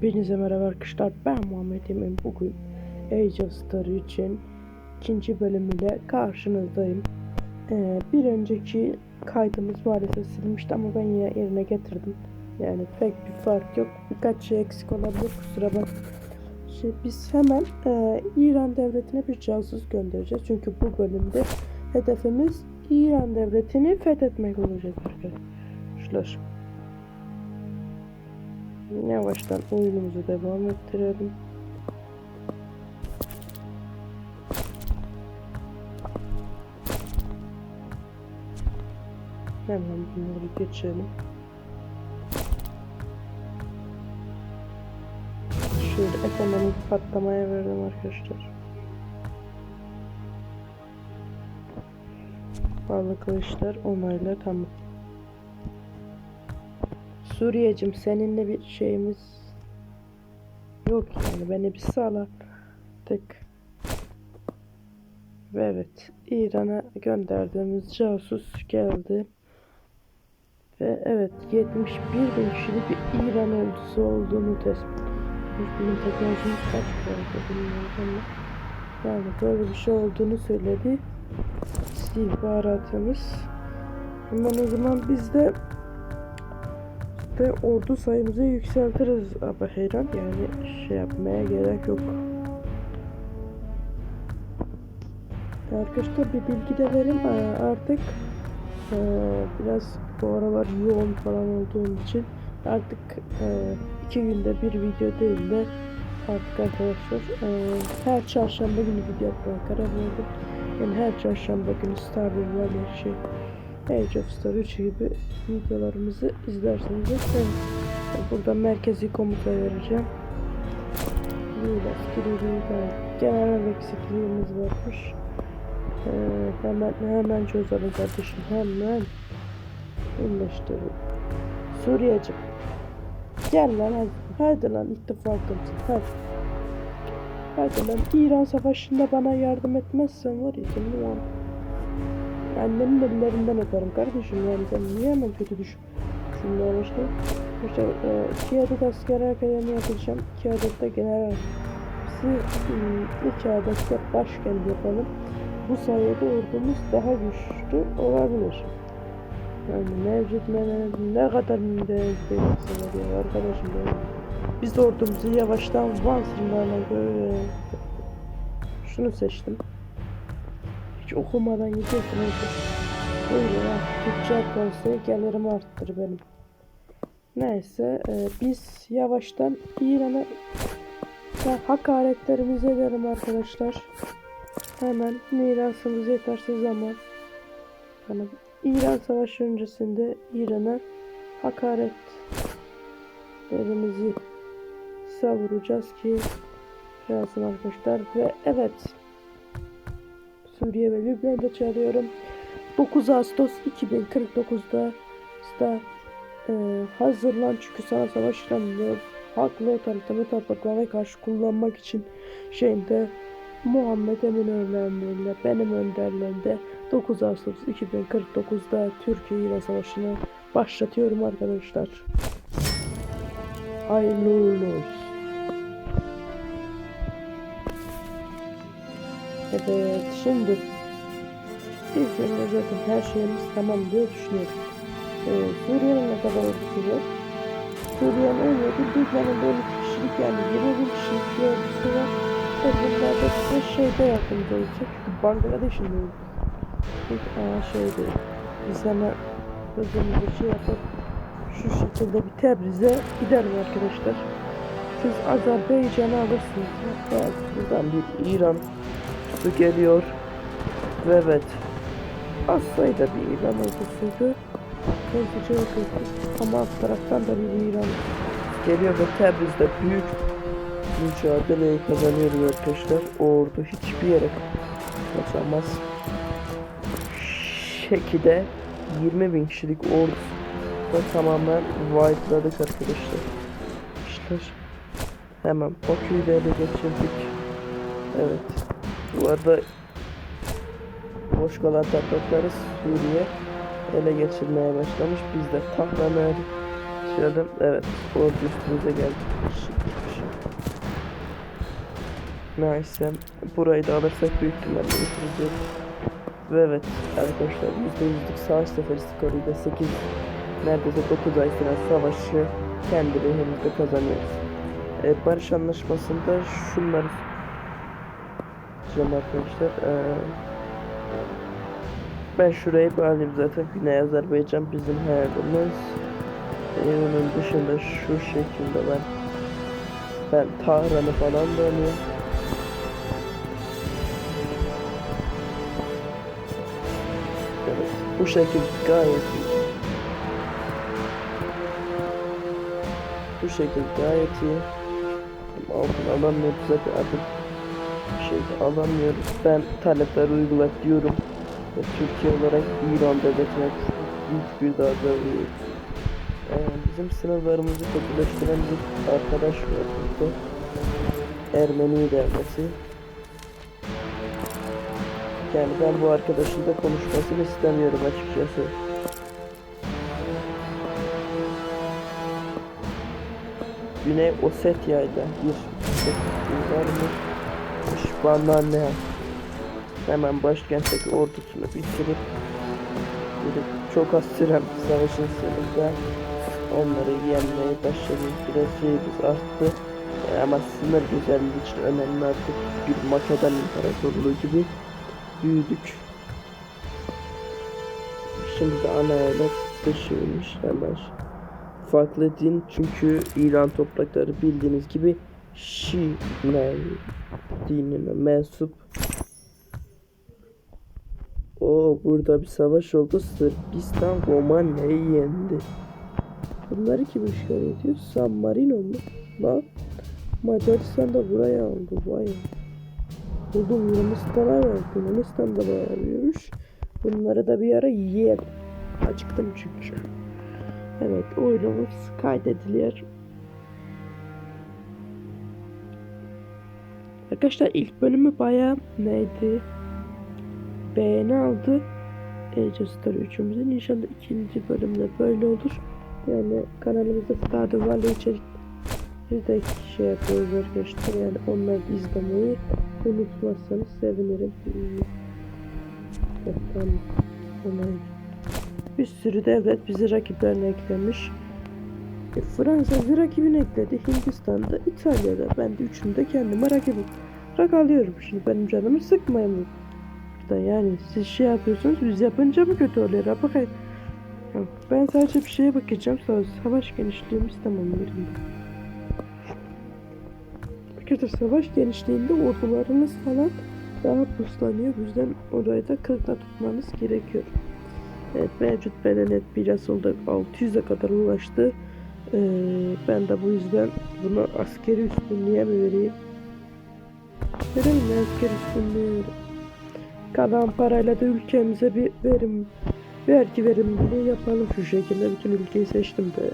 Hepinize merhaba arkadaşlar. Ben Muhammed Emin. Bugün Age of Story için ikinci bölümüyle karşınızdayım. Ee, bir önceki kaydımız maalesef silinmişti ama ben yine yerine getirdim. Yani pek bir fark yok. Birkaç şey eksik olabilir kusura bakmayın. Şey, biz hemen e, İran devletine bir casus göndereceğiz. Çünkü bu bölümde hedefimiz İran devletini fethetmek olacak arkadaşlar. Yavaştan oyunumuzu devam ettirelim. Hemen bunları geçelim. Şöyle ekonomik patlamaya verdim arkadaşlar. Bağlı işler onayla tamam. Suriyecim seninle bir şeyimiz yok yani beni bir sağlattık. Ve evet İran'a gönderdiğimiz casus geldi. Ve evet 71 bin kişilik bir İran ordusu olduğunu tespit etmiş. Bizim teknolojimiz kaç arada bilmiyorum ama yani böyle bir şey olduğunu söyledi. İstihbaratımız. Hemen o zaman biz de ve ordu sayımızı yükseltiriz ama heyran yani şey yapmaya gerek yok. Arkadaşlar bir bilgi de vereyim Ee, artık ee, biraz bu aralar yoğun falan olduğum için artık ee, iki günde bir video değil de artık arkadaşlar ee, her çarşamba günü video yapmaya karar verdim. Yani her çarşamba günü Star Wars şey Age of Story 3 gibi videolarımızı izlersiniz. Ben burada merkezi komuta vereceğim. Biraz kirliliği genel eksikliğimiz varmış. Ee, hemen hemen çözelim kardeşim hemen birleştirelim. Suriyeci. Gel lan hadi. Hadi lan ittifakımsın. Hadi. Hadi lan İran savaşında bana yardım etmezsen var ya senin o an Annenin ellerinden öperim kardeşim yani sen niye hemen kötü düşün düşünmeye başladın? İşte e, iki adet asker akademi yapacağım. iki adet de general. Bizi iki adet de başkent yapalım. Bu sayede ordumuz daha güçlü olabilir. Yani mevcut ne, ne kadar değerlisinler ya arkadaşım ya. Biz ordumuzu yavaştan Van sınırlarına göre şunu seçtim hiç okumadan gidiyorsun öyle. Buyurun ha. Tüccar konseyi gelirimi arttır benim. Neyse e, biz yavaştan İran'a hakaretlerimizi edelim arkadaşlar. Hemen mirasımız yetersiz zaman. Yani İran Savaşı öncesinde İran'a hakaretlerimizi savuracağız ki yazın arkadaşlar ve evet Suriye ve Lübnan'da çağırıyorum. 9 Ağustos 2049'da da e, hazırlan çünkü sana savaş ilanını haklı otoritemin topraklarına karşı kullanmak için şeyinde Muhammed Emin önderliğinde benim önderliğimde 9 Ağustos 2049'da Türkiye ile savaşını başlatıyorum arkadaşlar. Hayırlı uğurlu olsun. Evet şimdi İzmir'de zaten her şeyimiz tamam diye düşünüyorum. Ee, Suriye'nin ne kadar var? Suriye'nin 17, Lübnan'ın da 12 kişilik yani 20 bin kişilik bir ordusu var. Ve bunlar da size şeyde yardımcı olacak. Bangladeş'in de ordusu. İlk aa şeyde biz hemen hızımızı şey yapıp şu şekilde bir Tebriz'e giderim arkadaşlar. Siz Azerbaycan'ı alırsınız. Hatta buradan bir İran ordusu geliyor. Ve evet. Az sayıda bir İran ordusuydu. Hızlıca yok Ama alt taraftan da bir İran geliyor ve Tebriz'de büyük mücadeleyi kazanıyor arkadaşlar. O ordu hiçbir yere kaçamaz. Şekilde 20 bin kişilik ordu da tamamen white'ladık arkadaşlar. İşte hemen Bakü'yü ele geçirdik. Evet. Bu arada boş kalan toprakları Suriye ele geçirmeye başlamış. Biz de Tahran'ı başlayalım. Evet, ordu üstümüze geldi. Neyse, burayı da alırsak büyük ihtimalle bitireceğiz. Ve evet arkadaşlar %100'lük savaş seferi skoruyla 8 neredeyse 9 ay süren savaşı kendi lehimizde kazanıyoruz. Ee, barış anlaşmasında şunları söyleyeceğim arkadaşlar. Ee, ben şurayı bağlayayım zaten Güney Azerbaycan bizim hayalimiz. Ee, onun dışında şu şekilde ben ben Tahran'ı falan alıyorum. Evet, bu şekilde gayet iyi. Bu şekilde gayet iyi. Altın alamıyoruz zaten artık bir şey alamıyoruz. Ben talepler uygulat diyorum. Ve Türkiye olarak İran devletine büyük bir darbe ee, bizim sınırlarımızı kötüleştiren bir arkadaş var burada. Ermeni devleti. Yani ben bu arkadaşın da konuşmasını istemiyorum açıkçası. Güney Osetya'yla bir var? Bana ne? Hemen başkentteki ordusunu bitirip gidip çok az süren savaşın sonunda onları yenmeye başladık. Biraz şeyimiz arttı. E, ama sınır güzelliği için önemli artık bir Makedon İmparatorluğu gibi büyüdük. Şimdi ana eyalet dışıymış hemen. Farklı din çünkü İran toprakları bildiğiniz gibi Şii dinine mensup. O burada bir savaş oldu. Sırbistan Romanya'yı yendi. Bunları kim işgal ediyor? San Marino mu? Lan Macaristan da buraya aldı. Vay. Buldum Yunanistan'a verdi. Yunanistan da bayağı. Bunları da bir ara yiyelim. Acıktım çünkü. Evet oyunumuz kaydediliyor. Arkadaşlar ilk bölümü bayağı neydi? Beğeni aldı. Age Story 3'ümüzün inşallah ikinci bölümde böyle olur. Yani kanalımızda Stardew Valley içerik bir de şey yapıyoruz arkadaşlar. Yani onları izlemeyi unutmazsanız sevinirim. Evet, tamam. Bir sürü devlet bizi rakiplerine eklemiş. E, Fransa bizi rakibine ekledi. Hindistan'da, İtalya'da. Ben de üçünde kendime rakibim. Rak alıyorum. Şimdi benim canımı sıkmayın burada. Yani siz şey yapıyorsunuz biz yapınca mı kötü oluyor? Bakayım. Ben sadece bir şeye bakacağım. Sonra savaş genişliğimiz tamam yerinde. Arkadaşlar savaş genişliğinde ordularınız falan daha puslanıyor. Bu yüzden orayı da kırkta tutmanız gerekiyor. Evet mevcut bedenet biraz oldu 600'e kadar ulaştı. Ee, ben de bu yüzden buna askeri üstünlüğe mi vereyim? Askeri üstünlüğe vereyim. Kalan parayla da ülkemize bir verim vergi verimliliği yapalım şu şekilde. Bütün ülkeyi seçtim de.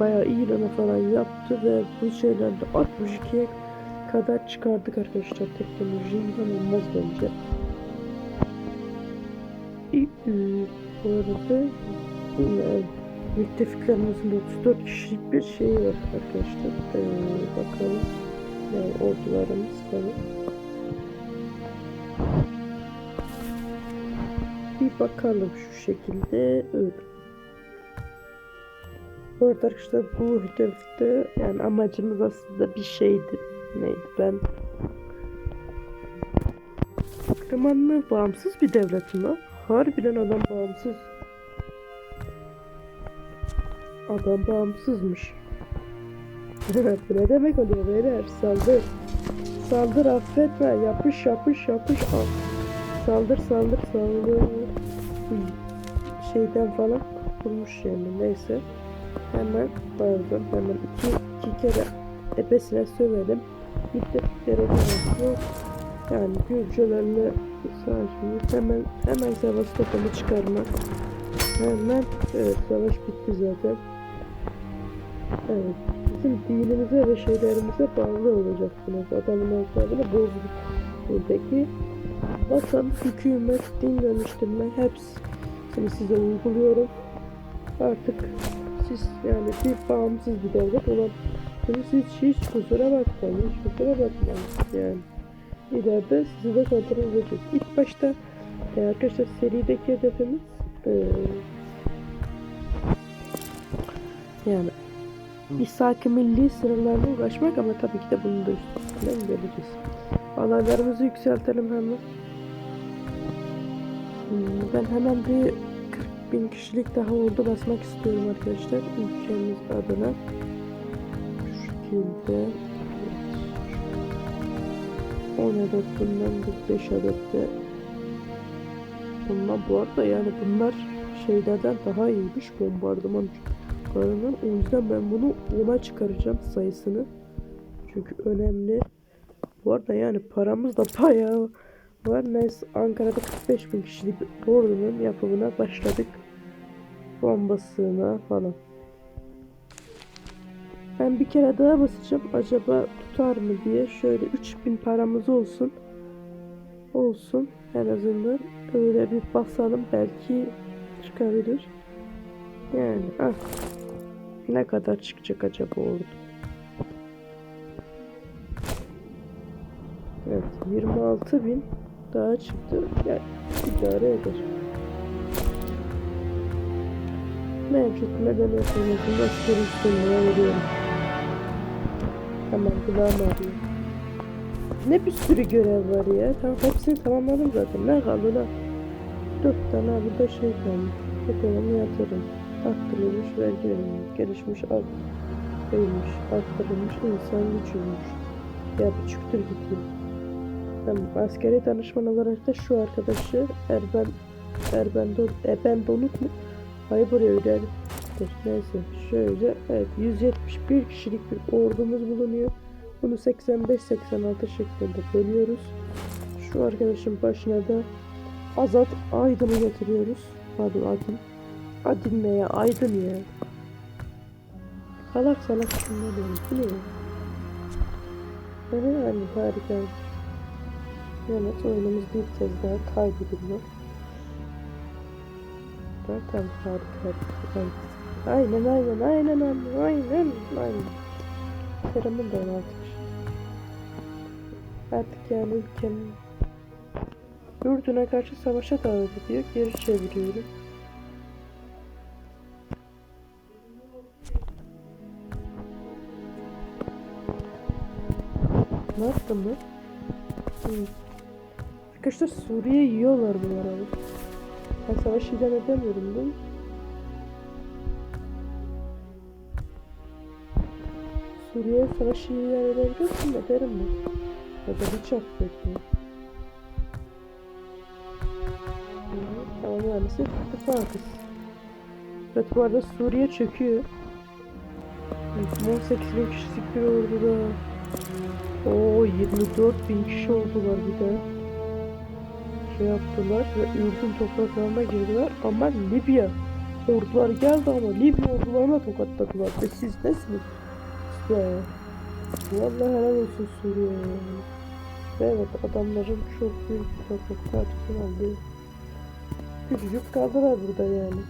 Bayağı İran'a falan yaptı ve bu şeylerde 62'ye kadar çıkardık arkadaşlar teknoloji inanılmaz bence. E, Bu arada yani, müttefiklerimizin de 34 kişilik bir şey var arkadaşlar. Ee, bakalım yani ordularımız falan. Bir bakalım şu şekilde öyle. Bu arada arkadaşlar bu hedefte yani amacımız aslında bir şeydi. Neydi ben Kırmanlı bağımsız bir devlet mi? Harbiden adam bağımsız. Adam bağımsızmış. Bu ne demek oluyor beyler? Saldır. Saldır affetme. Yapış yapış yapış. Al. Saldır saldır saldır. Hmm. Şeyden falan kurtulmuş yani neyse. Hemen pardon hemen iki, iki kere ebesine sövelim. Gittikleri yok. Yani Gürcülerle savaşımız hemen hemen savaş topumu çıkarmak. Hemen evet savaş bitti zaten. Evet bizim dinimize ve şeylerimize bağlı olacaksınız. Adamın hesabını bozduk. Buradaki vatan, hükümet, din dönüştürme hepsini size uyguluyorum. Artık siz yani bir bağımsız bir devlet olan siz hiç kusura bakmayın, hiç kusura bakmayın yani. İleride sizi de kontrol edeceğiz. İlk başta e, arkadaşlar serideki hedefimiz e, İshak-ı Milli sınırlarına ulaşmak ama tabii ki de bunun da üstünden geleceğiz. Alaylarımızı yükseltelim hemen. Hmm, Ben hemen bir 40 bin kişilik daha ordu basmak istiyorum arkadaşlar. Ülkemiz adına. Şu şekilde. Evet. 10 adet bundan bir 5 adet de bundan bu arada yani bunlar şeylerden daha iyiymiş bombardıman uçaklarının. O yüzden ben bunu 10'a çıkaracağım sayısını. Çünkü önemli. Bu arada yani paramız da bayağı var. Neyse Ankara'da 45 bin kişilik bir ordunun yapımına başladık. Bombasına falan. Ben bir kere daha basacağım. Acaba tutar mı diye. Şöyle 3000 paramız olsun. Olsun. En azından öyle bir basalım. Belki çıkabilir. Yani ah. Ne kadar çıkacak acaba orada? Evet 26 bin daha çıktı. Yani idare eder. Mevcut medeniyet hizmetinde askeri üstünlüğe veriyorum. Tamam kulağım ağrıyor. Ne bir sürü görev var ya. Tamam hepsini tamamladım zaten. Ne kaldı lan? Dört tane ha, burada şey kalmış. Ekonomi yatırım. Arttırılmış vergi verimi. Gelişmiş. Beymiş. Arttırılmış insan gücüymüş. Ya bir çıktır gidiyor. Tamam, askeri danışman olarak da şu arkadaşı Erben Erben Don Eben Donut mu? Hayır buraya öyle. Neyse şöyle evet 171 kişilik bir ordumuz bulunuyor. Bunu 85-86 şeklinde bölüyoruz. Şu arkadaşın başına da Azat Aydın'ı getiriyoruz. Pardon Adın. Adın ne ya? Aydın ya. Salak salak şunlar diyorum. Bu ne ya? Yani, yani harika. Evet oyunumuz bir kez daha kaybediliyor. Zaten harika. Aynen aynen aynen aynen aynen aynen. Teramın da artık. Artık yani ülkem Ürdün'e karşı savaşa davet ediyor. Geri çeviriyorum. Lan? Hı. Arkadaşlar Suriye yiyorlar bu arada. Ben savaş ilan edemiyorum değil mi? Suriye savaşı ilan edebiliyorsun da derim mi? Ya da hiç affetmiyor. Ama maalesef ittifakız. Evet bu arada Suriye çöküyor. 18 bin kişilik bir orduda. Oo 24 bin kişi oldular bir de. Şey yaptılar ve Ürdün topraklarına girdiler ama Libya ordular geldi ama Libya ordularına tokatladılar ve siz nesiniz? Ya. Vallahi helal olsun Suriye. Ve evet adamların çok büyük bir toprak parçasını aldı. Küçücük kaldılar burada yani.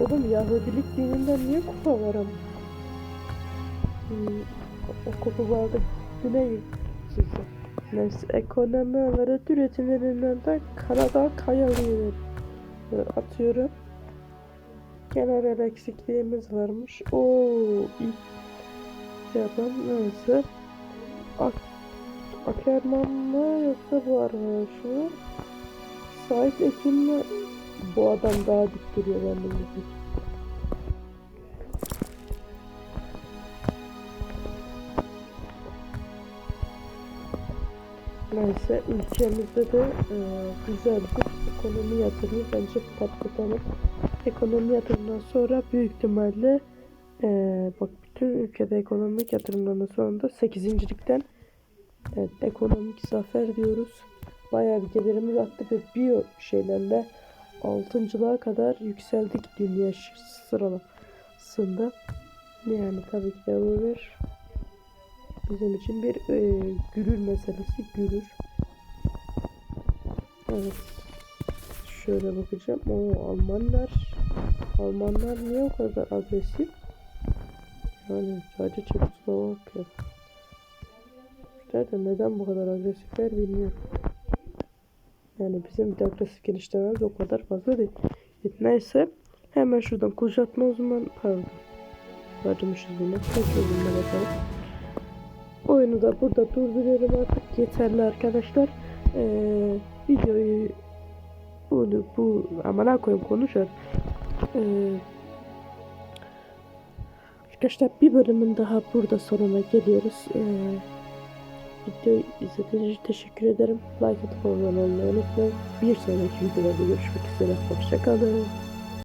Oğlum Yahudilik dininden niye kupa var ama? Hmm, o kupa vardı. Güney size. Neyse ekonomi olarak üretimlerinden de Kanada kayalıyor. Atıyorum. Genel eksikliğimiz varmış. Oo, ilk yapan neyse. Ak Akerman mı yoksa bu arkadaş mı? Sait mi? Bu adam daha dik duruyor benden de. Neyse ülkemizde de e, güzel bir ekonomi yatırımı bence patlatalım. Ekonomi yatırımından sonra büyük ihtimalle e, bak bütün ülkede ekonomik yatırımlarının sonunda 8. evet, ekonomik zafer diyoruz. Bayağı bir gelirimiz arttı ve bir şeylerle altıncılığa kadar yükseldik dünya sıralamasında. Yani tabii ki de bir bizim için bir e, gürür meselesi gürür. Evet. Şöyle bakacağım. O Almanlar Almanlar niye o kadar agresif? Yani sadece Çekoslovakya. Türkler de neden bu kadar agresifler bilmiyorum. Yani bizim de agresif genişlememiz o kadar fazla değil. Neyse hemen şuradan kuşatma o zaman pardon. Varmışız bunu. Kaçıyordum ben bakalım. Oyunu da burada durduruyorum artık. Yeterli arkadaşlar. Ee, videoyu bunu bu amına koyayım konuşar. Ee, arkadaşlar bir bölümün daha burada sonuna geliyoruz. Ee, videoyu izlediğiniz için teşekkür ederim. Like atıp abone olmayı unutmayın. Bir sonraki videoda görüşmek üzere. Hoşçakalın.